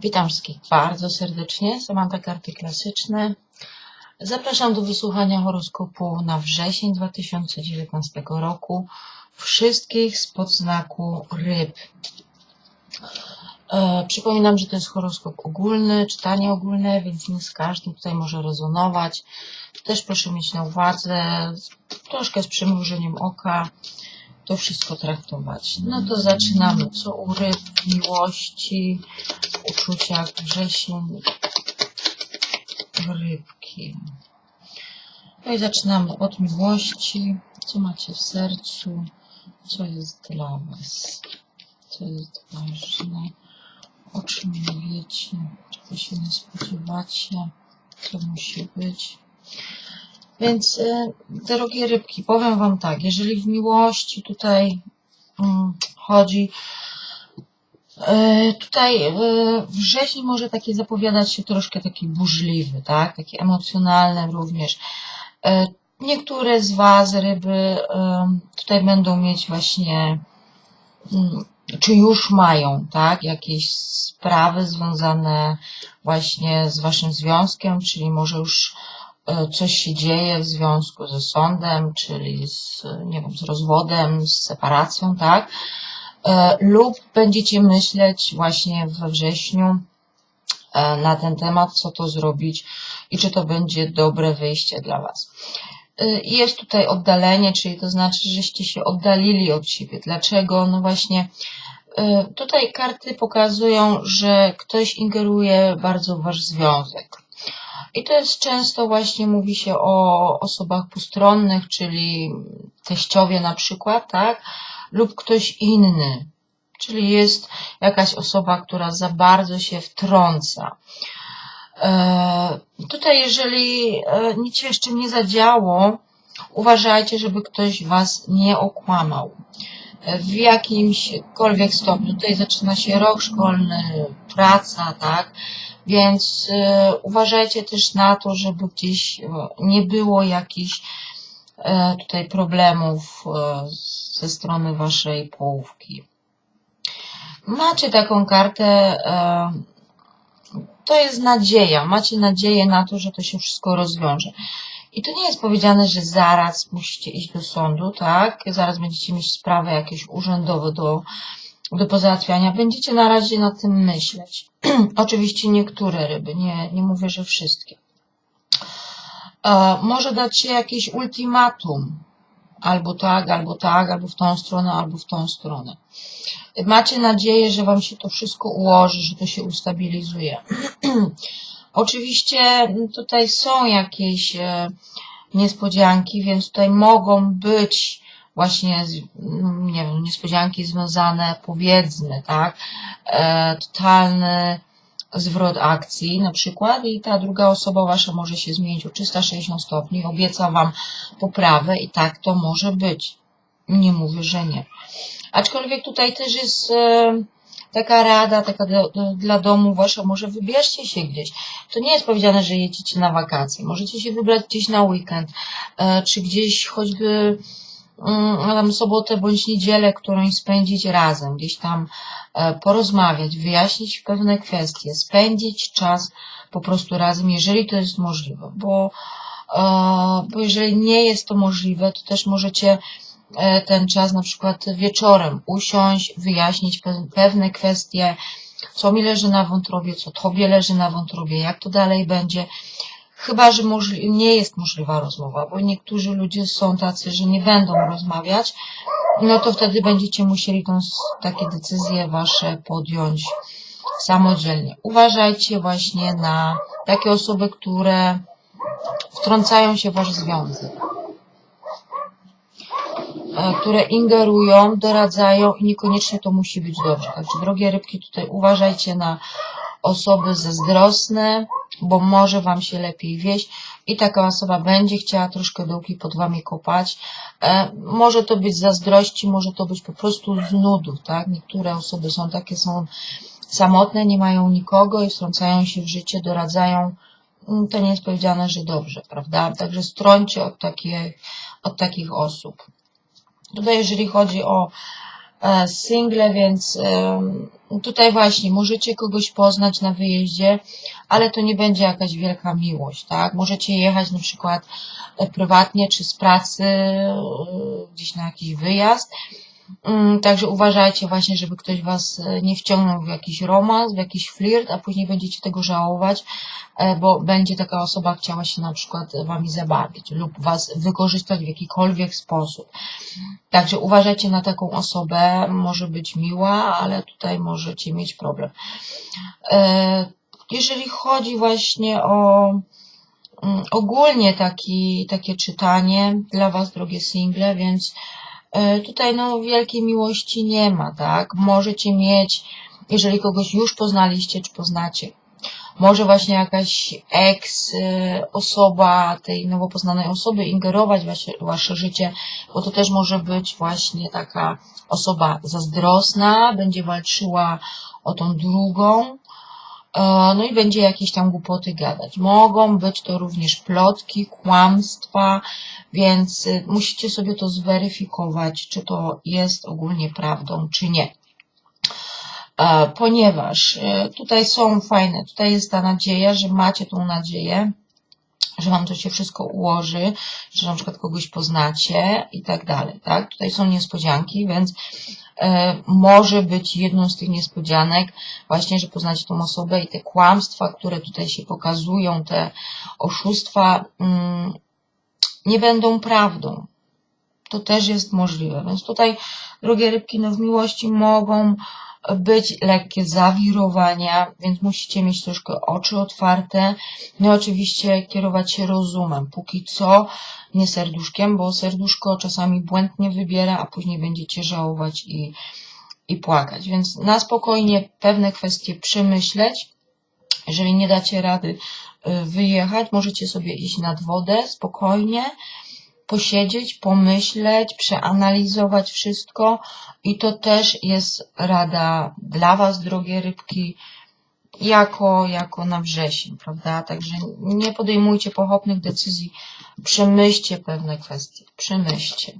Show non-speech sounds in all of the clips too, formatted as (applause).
Witam wszystkich bardzo serdecznie. Samanta Karty Klasyczne. Zapraszam do wysłuchania horoskopu na wrzesień 2019 roku. Wszystkich z podznaku ryb. E, przypominam, że to jest horoskop ogólny, czytanie ogólne, więc nie z każdym tutaj może rezonować. Też proszę mieć na uwadze, troszkę z przymrużeniem oka, to wszystko traktować. No to zaczynamy. Co u ryb, miłości, uczuciach, wrzesień, rybki. No i zaczynamy od miłości. Co macie w sercu? Co jest dla Was? Co jest ważne? O czym nie wiecie? Czego się nie spodziewacie? Co musi być? Więc, y, drogie rybki, powiem Wam tak, jeżeli w miłości tutaj mm, chodzi, tutaj y, wrzesień może taki zapowiadać się troszkę taki burzliwy, tak? Taki emocjonalny również. Y, Niektóre z Was, ryby, tutaj będą mieć właśnie, mm, czy już mają, tak? Jakieś sprawy związane właśnie z Waszym związkiem, czyli może już e, coś się dzieje w związku ze sądem, czyli z, nie wiem, z rozwodem, z separacją, tak? E, Lub będziecie myśleć właśnie we wrześniu e, na ten temat, co to zrobić i czy to będzie dobre wyjście dla Was. E, Jest tutaj oddalenie, czyli to znaczy, żeście się oddalili od siebie. Dlaczego? No właśnie, tutaj karty pokazują, że ktoś ingeruje bardzo w Wasz związek. I to jest często właśnie mówi się o osobach postronnych, czyli teściowie na przykład, tak? Lub ktoś inny. Czyli jest jakaś osoba, która za bardzo się wtrąca. E, tutaj, jeżeli e, nic się jeszcze nie zadziało, uważajcie, żeby ktoś Was nie okłamał. E, W jakimśkolwiek stopniu. Tutaj zaczyna się rok szkolny, praca, tak? Więc uważajcie też na to, żeby gdzieś nie było jakichś tutaj problemów e, ze strony Waszej połówki. Macie taką kartę, e, to jest nadzieja. Macie nadzieję na to, że to się wszystko rozwiąże. I to nie jest powiedziane, że zaraz musicie iść do sądu, tak? Zaraz będziecie mieć sprawy jakieś urzędowe do, do pozałatwiania. Będziecie na razie nad tym myśleć. (clears throat) Oczywiście niektóre ryby, nie, nie mówię, że wszystkie. E, może dać się jakieś ultimatum. Albo tak, albo tak, albo w tą stronę, albo w tą stronę. Macie nadzieję, że Wam się to wszystko ułoży, że to się ustabilizuje. (clears throat) Oczywiście tutaj są jakieś e, niespodzianki, więc tutaj mogą być właśnie, nie wiem, niespodzianki związane, powiedzmy, tak, e, totalny zwrot akcji na przykład i ta druga osoba wasza może się zmienić o 360 stopni, obieca wam poprawę i tak to może być. Nie mówię, że nie. Aczkolwiek tutaj też jest e, taka rada, taka dla domu wasza, może wybierzcie się gdzieś. To nie jest powiedziane, że jedziecie na wakacje. Możecie się wybrać gdzieś na weekend, e, czy gdzieś choćby tam sobotę bądź niedzielę, którąś spędzić razem, gdzieś tam e, porozmawiać, wyjaśnić pewne kwestie, spędzić czas po prostu razem, jeżeli to jest możliwe, bo, e, bo jeżeli nie jest to możliwe, to też możecie e, ten czas na przykład wieczorem usiąść, wyjaśnić pe- pewne kwestie, co mi leży na wątrobie, co tobie leży na wątrobie, jak to dalej będzie. Chyba, że nie jest możliwa rozmowa, bo niektórzy ludzie są tacy, że nie będą rozmawiać, no to wtedy będziecie musieli tą, takie decyzje wasze podjąć samodzielnie. Uważajcie właśnie na takie osoby, które wtrącają się w wasz związek, e, które ingerują, doradzają i niekoniecznie to musi być dobrze. Także drogie rybki, tutaj uważajcie na osoby zazdrosne, bo może wam się lepiej wieść i taka osoba będzie chciała troszkę dołki pod wami kopać. E, może to być zazdrości, może to być po prostu z nudów, tak? Niektóre osoby są takie, są samotne, nie mają nikogo i wtrącają się w życie, doradzają. Mm, To nie jest powiedziane, że dobrze, prawda? Także strońcie od takich, od takich osób. Tutaj jeżeli chodzi o single, więc tutaj właśnie możecie kogoś poznać na wyjeździe, ale to nie będzie jakaś wielka miłość, tak? Możecie jechać na przykład e, prywatnie czy z pracy e, gdzieś na jakiś wyjazd. Mm, Także uważajcie właśnie, żeby ktoś was e, nie wciągnął w jakiś romans, w jakiś flirt, a później będziecie tego żałować, e, bo będzie taka osoba chciała się na przykład wami zabawić lub was wykorzystać w jakikolwiek sposób. Także uważajcie na taką osobę, może być miła, ale tutaj możecie mieć problem. E, Jeżeli chodzi właśnie o mm, ogólnie taki, takie czytanie dla Was, drogie single, więc tutaj no wielkiej miłości nie ma, tak? Możecie mieć, jeżeli kogoś już poznaliście, czy poznacie, może właśnie jakaś ex e, osoba tej nowo poznanej osoby ingerować w wasze, wasze życie, bo to też może być właśnie taka osoba zazdrosna, będzie walczyła o tą drugą, E, no i będzie jakieś tam głupoty gadać. Mogą być to również plotki, kłamstwa, więc y, musicie sobie to zweryfikować, czy to jest ogólnie prawdą, czy nie. E, Ponieważ e, tutaj są fajne, tutaj jest ta nadzieja, że macie tą nadzieję, że wam to się wszystko ułoży, że na przykład kogoś poznacie i tak dalej, tak? Tutaj są niespodzianki, więc e, może być jedną z tych niespodzianek właśnie, że poznacie tą osobę i te kłamstwa, które tutaj się pokazują, te oszustwa mm, nie będą prawdą. To też jest możliwe. Więc tutaj, drogie rybki, no w miłości mogą być lekkie zawirowania, więc musicie mieć troszkę oczy otwarte. No i oczywiście kierować się rozumem. Póki co nie serduszkiem, bo serduszko czasami błędnie wybiera, a później będziecie żałować i, i płakać. Więc na spokojnie pewne kwestie przemyśleć. Jeżeli nie dacie rady y, wyjechać, możecie sobie iść nad wodę spokojnie, posiedzieć, pomyśleć, przeanalizować wszystko i to też jest rada dla Was, drogie rybki, jako, jako na wrzesień, prawda? Także nie podejmujcie pochopnych decyzji, przemyślcie pewne kwestie, przemyślcie.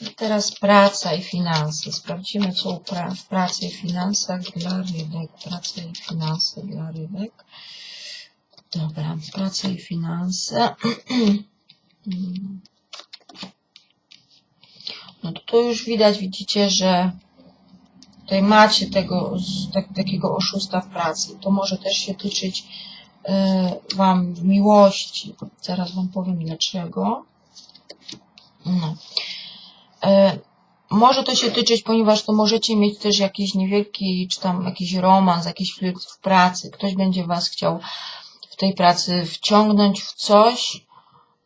I teraz praca i finanse. Sprawdzimy, co u pra w pracy i finansach dla rybek. Praca i finanse dla rybek. Dobra, praca i finanse. (clears throat) Mm. No to tu już widać, widzicie, że tutaj macie tego, tak, takiego oszusta w pracy. To może też się tyczyć e, Wam w miłości. Zaraz Wam powiem dlaczego. No. E, może to się tyczyć, ponieważ to możecie mieć też jakiś niewielki, czy tam jakiś romans, jakiś flirt w pracy. Ktoś będzie Was chciał w tej pracy wciągnąć w coś,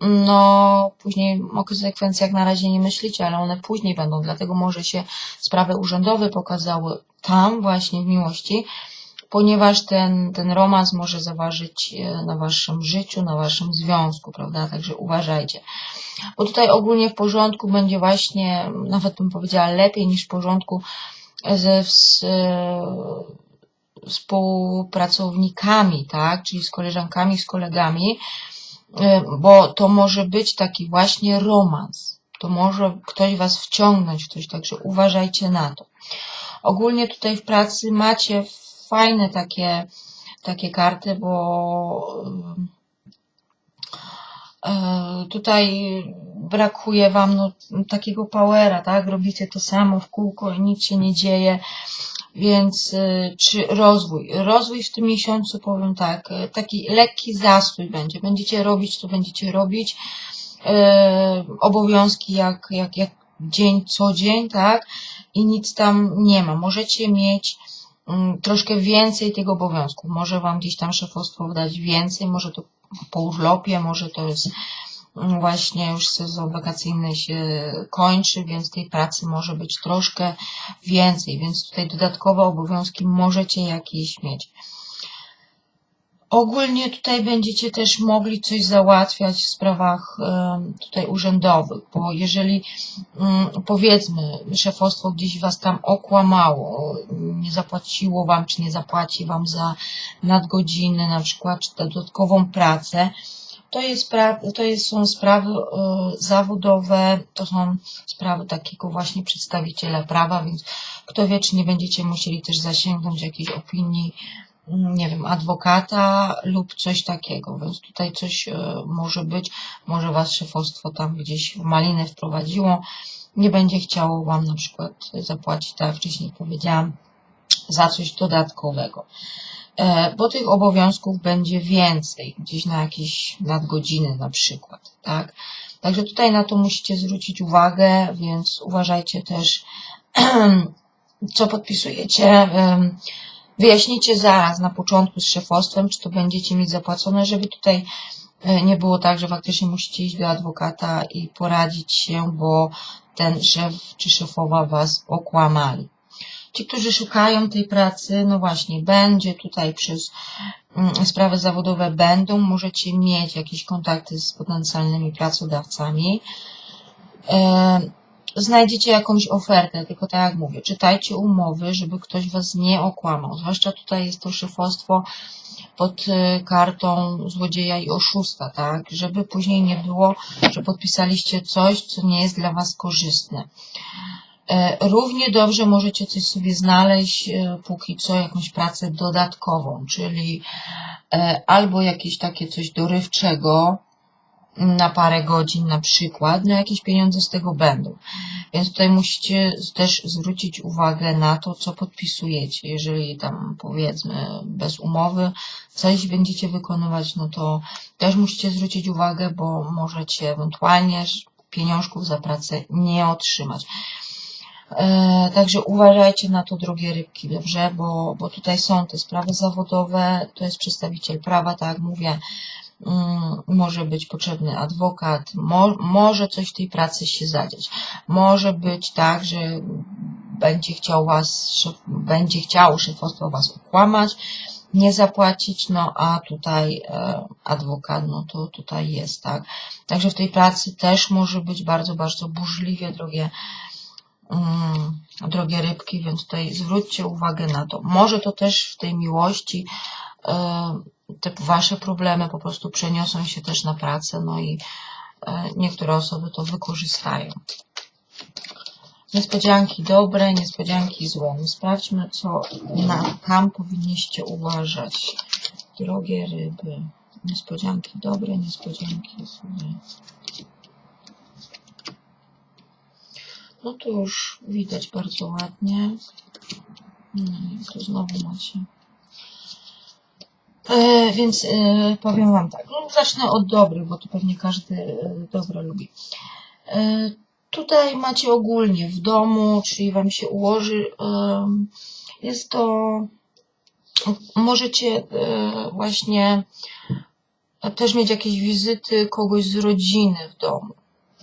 no, później o konsekwencjach na razie nie myślicie, ale one później będą, dlatego może się sprawy urzędowe pokazały tam właśnie w miłości, ponieważ ten, ten romans może zaważyć e, na waszym życiu, na waszym związku, prawda? Także uważajcie. Bo tutaj ogólnie w porządku będzie właśnie, nawet bym powiedziała lepiej niż w porządku ze ws- e, współpracownikami, tak? Czyli z koleżankami, z kolegami, bo to może być taki właśnie romans. To może ktoś was wciągnąć w coś, także uważajcie na to. Ogólnie tutaj w pracy macie fajne takie, takie karty, bo y, tutaj brakuje wam no, takiego powera, tak? Robicie to samo w kółko i nic się nie dzieje. Więc y, czy rozwój? Rozwój w tym miesiącu powiem tak, y, taki lekki zastój będzie. Będziecie robić, co będziecie robić. y, Obowiązki jak, jak, jak dzień co dzień, tak? I nic tam nie ma. Możecie mieć mm, troszkę więcej tych obowiązków. Może wam gdzieś tam szefostwo dać więcej, może to po urlopie, może to jest właśnie już sezon wakacyjny się kończy, więc tej pracy może być troszkę więcej, więc tutaj dodatkowe obowiązki możecie jakieś mieć. Ogólnie tutaj będziecie też mogli coś załatwiać w sprawach tutaj urzędowych, bo jeżeli mm, powiedzmy szefostwo gdzieś was tam okłamało, nie zapłaciło wam, czy nie zapłaci wam za nadgodziny na przykład, czy dodatkową pracę, to, jest pra- to jest, są sprawy e, zawodowe, to są sprawy takiego właśnie przedstawiciela prawa, więc kto wie, czy nie będziecie musieli też zasięgnąć jakiejś opinii, mm, nie wiem, adwokata lub coś takiego, więc tutaj coś e, może być, może was szefostwo tam gdzieś w malinę wprowadziło, nie będzie chciało wam na przykład zapłacić, tak jak wcześniej powiedziałam, za coś dodatkowego. E, bo tych obowiązków będzie więcej, gdzieś na jakieś nadgodziny na przykład, tak? Także tutaj na to musicie zwrócić uwagę, więc uważajcie też, (clears throat) co podpisujecie. Wyjaśnijcie zaraz na początku z szefostwem, czy to będziecie mieć zapłacone, żeby tutaj e, nie było tak, że faktycznie musicie iść do adwokata i poradzić się, bo ten szef czy szefowa was okłamali. Ci, którzy szukają tej pracy, no właśnie, będzie tutaj przez mm, sprawy zawodowe będą, możecie mieć jakieś kontakty z potencjalnymi pracodawcami. E, Znajdziecie jakąś ofertę, tylko tak jak mówię, czytajcie umowy, żeby ktoś was nie okłamał. Zwłaszcza tutaj jest to szefostwo pod e, kartą złodzieja i oszusta, tak? Żeby później nie było, że podpisaliście coś, co nie jest dla was korzystne. E, Równie dobrze możecie coś sobie znaleźć, e, póki co, jakąś pracę dodatkową, czyli e, albo jakieś takie coś dorywczego na parę godzin na przykład, no jakieś pieniądze z tego będą. Więc tutaj musicie też zwrócić uwagę na to, co podpisujecie. Jeżeli tam powiedzmy bez umowy coś będziecie wykonywać, no to też musicie zwrócić uwagę, bo możecie ewentualnie pieniążków za pracę nie otrzymać. E, Także uważajcie na to, drogie rybki, dobrze? Bo, bo tutaj są te sprawy zawodowe, to jest przedstawiciel prawa, tak jak mówię, mm, może być potrzebny adwokat, mo, może coś w tej pracy się zadziać. Może być tak, że będzie chciał was, szef, będzie chciał szefostwo was okłamać, nie zapłacić, no a tutaj e, adwokat, no to tutaj jest, tak. Także w tej pracy też może być bardzo, bardzo burzliwie, drogie mm, drogie rybki, więc tutaj zwróćcie uwagę na to. Może to też w tej miłości e, te wasze problemy po prostu przeniosą się też na pracę, no i e, niektóre osoby to wykorzystają. Niespodzianki dobre, niespodzianki złe. No sprawdźmy, co na, tam powinniście uważać. Drogie ryby. Niespodzianki dobre, niespodzianki złe. No to już widać bardzo ładnie. No i tu znowu macie. E, więc e, powiem Wam tak. No, zacznę od dobrych, bo to pewnie każdy e, dobre lubi. E, tutaj macie ogólnie w domu, czyli Wam się ułoży. E, jest to. Możecie e, właśnie też mieć jakieś wizyty kogoś z rodziny w domu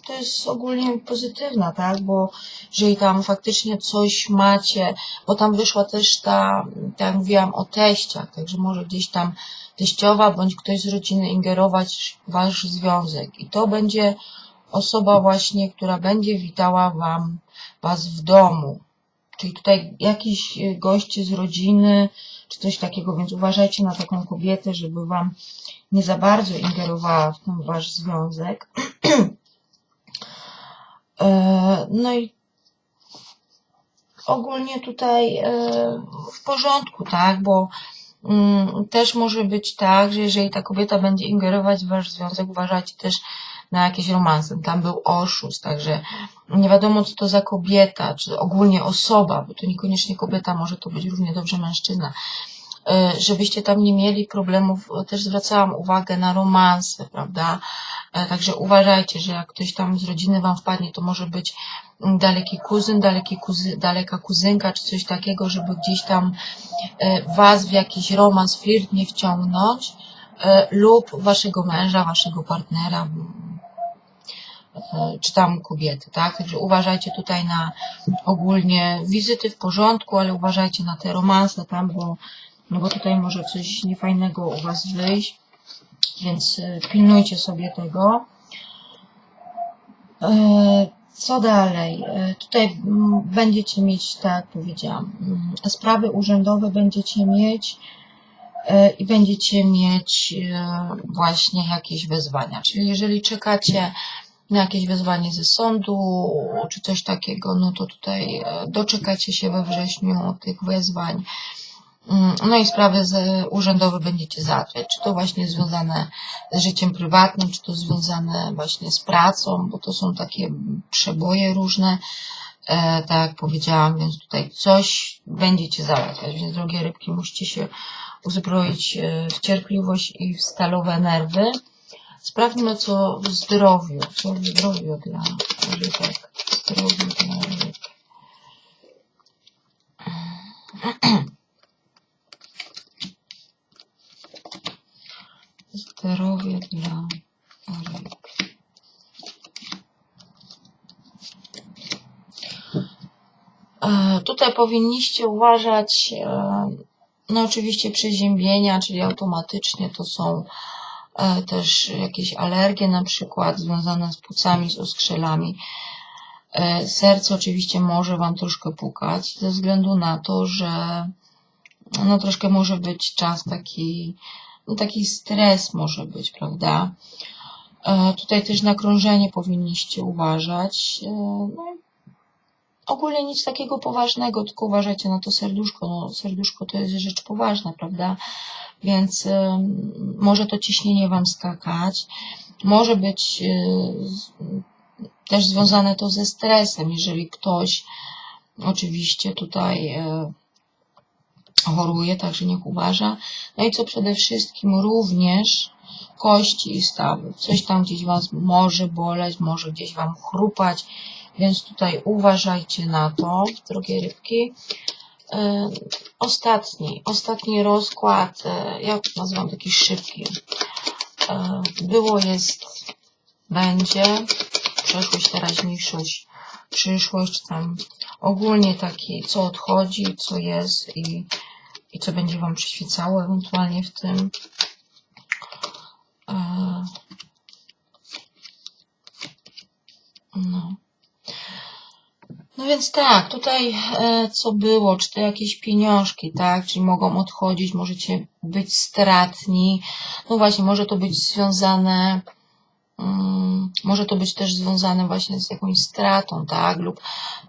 to jest ogólnie pozytywna, tak? Bo jeżeli tam faktycznie coś macie, bo tam wyszła też ta, tak jak mówiłam o teściach, także może gdzieś tam teściowa bądź ktoś z rodziny ingerować w wasz związek. I to będzie osoba właśnie, która będzie witała wam, was w domu. Czyli tutaj jakiś goście z rodziny, czy coś takiego, więc uważajcie na taką kobietę, żeby wam nie za bardzo ingerowała w ten wasz związek. (clears throat) E, No i ogólnie tutaj e, w porządku, tak, bo mm, też może być tak, że jeżeli ta kobieta będzie ingerować w wasz związek, uważajcie też na jakieś romanse. Tam był oszust, także nie wiadomo, co to za kobieta, czy ogólnie osoba, bo to niekoniecznie kobieta, może to być równie dobrze mężczyzna. E, Żebyście tam nie mieli problemów, też zwracałam uwagę na romanse, prawda? E, Także uważajcie, że jak ktoś tam z rodziny wam wpadnie, to może być mm, daleki kuzyn, daleki kuzy, daleka kuzynka, czy coś takiego, żeby gdzieś tam e, was w jakiś romans, flirt nie wciągnąć, e, lub waszego męża, waszego partnera, mm, czy tam kobiety, tak? Także uważajcie tutaj na ogólnie wizyty w porządku, ale uważajcie na te romanse tam, bo, no bo tutaj może coś niefajnego u was wyjść więc e, pilnujcie sobie tego. E, Co dalej? E, Tutaj mm, będziecie mieć, tak jak powiedziałam, mm, sprawy urzędowe będziecie mieć. i będziecie mieć właśnie jakieś wezwania. Czyli jeżeli czekacie na jakieś wezwanie ze sądu czy coś takiego, no to tutaj doczekacie się we wrześniu tych wezwań. Mm, No i sprawy urzędowe będziecie załatwiać, czy to właśnie związane z życiem prywatnym, czy to związane właśnie z pracą, bo to są takie przeboje różne, e, tak jak powiedziałam, więc tutaj coś będziecie załatwiać, więc drogie rybki, musicie się uzbroić e, w cierpliwość i w stalowe nerwy. Sprawdźmy, co w zdrowiu, co w zdrowiu dla rybek, zdrowiu dla rybek. (clears throat) Zdrowie dla ryb. E, Tutaj powinniście uważać, e, no oczywiście przeziębienia, czyli automatycznie to są e, też jakieś alergie na przykład związane z płucami, z oskrzelami. Serce oczywiście może Wam troszkę pukać ze względu na to, że no troszkę może być czas taki, no taki stres może być, prawda? E, Tutaj też na krążenie powinniście uważać. E, No, ogólnie nic takiego poważnego, tylko uważajcie na to serduszko. No, serduszko to jest rzecz poważna, prawda? Więc em, może to ciśnienie Wam skakać. Może być z- też związane to ze stresem, jeżeli ktoś oczywiście tutaj e, choruje, także niech uważa. No i co przede wszystkim również kości i stawy. Coś tam gdzieś Was może boleć, może gdzieś Wam chrupać, więc tutaj uważajcie na to, drogie rybki. Ostatni, ostatni rozkład, e, ja nazywam taki szybki. E, Było, jest, będzie, przeszłość, teraźniejszość, przyszłość, tam ogólnie taki, co odchodzi, co jest i, i co będzie Wam przyświecało ewentualnie w tym. E, No. No więc tak, tutaj e, co było, czy to jakieś pieniążki, tak, czyli mogą odchodzić, możecie być stratni, no właśnie, może to być związane, może to być też związane właśnie z jakąś stratą, tak, lub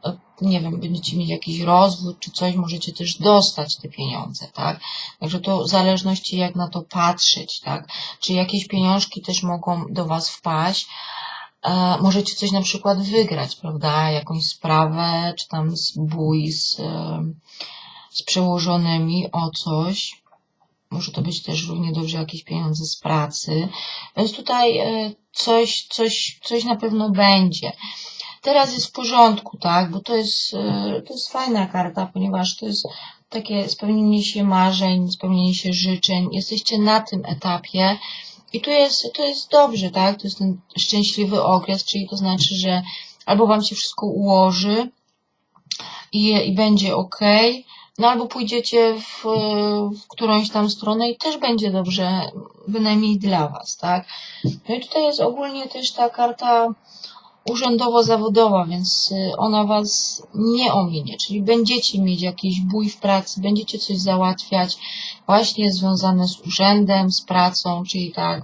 e, nie wiem, będziecie mieć jakiś rozwód czy coś, możecie też dostać te pieniądze, tak, także to w zależności jak na to patrzeć, tak, czy jakieś pieniążki też mogą do Was wpaść, e, możecie coś na przykład wygrać, prawda? Jakąś sprawę, czy tam zbój z, e, z przełożonymi o coś. Może to być też równie dobrze jakieś pieniądze z pracy. Więc tutaj coś, coś, coś na pewno będzie. Teraz jest w porządku, tak? Bo to jest, e, to jest fajna karta, ponieważ to jest takie spełnienie się marzeń, spełnienie się życzeń. Jesteście na tym etapie. I tu jest, to jest dobrze, tak? To jest ten szczęśliwy okres, czyli to znaczy, że albo wam się wszystko ułoży i, i będzie ok, no albo pójdziecie w, w którąś tam stronę i też będzie dobrze, bynajmniej dla was, tak? No i tutaj jest ogólnie też ta karta urzędowo-zawodowa, więc y, ona was nie ominie, czyli będziecie mieć jakiś bój w pracy, będziecie coś załatwiać właśnie związane z urzędem, z pracą, czyli tak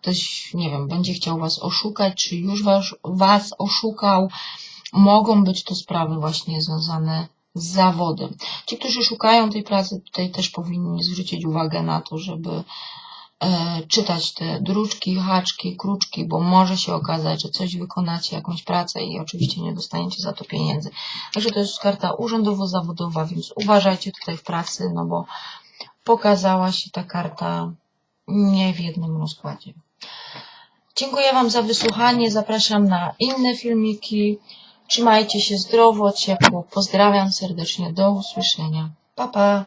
ktoś, nie wiem, będzie chciał was oszukać, czy już was, was oszukał. Mogą być to sprawy właśnie związane zawodem. Ci, którzy szukają tej pracy, tutaj też powinni zwrócić uwagę na to, żeby e, czytać te druczki, haczki, kruczki, bo może się okazać, że coś wykonacie, jakąś pracę i oczywiście nie dostaniecie za to pieniędzy. Także to jest karta urzędowo-zawodowa, więc uważajcie tutaj w pracy, no bo pokazała się ta karta nie w jednym rozkładzie. Dziękuję Wam za wysłuchanie. Zapraszam na inne filmiki. Trzymajcie się zdrowo, ciepło. Pozdrawiam serdecznie. Do usłyszenia. Pa, pa.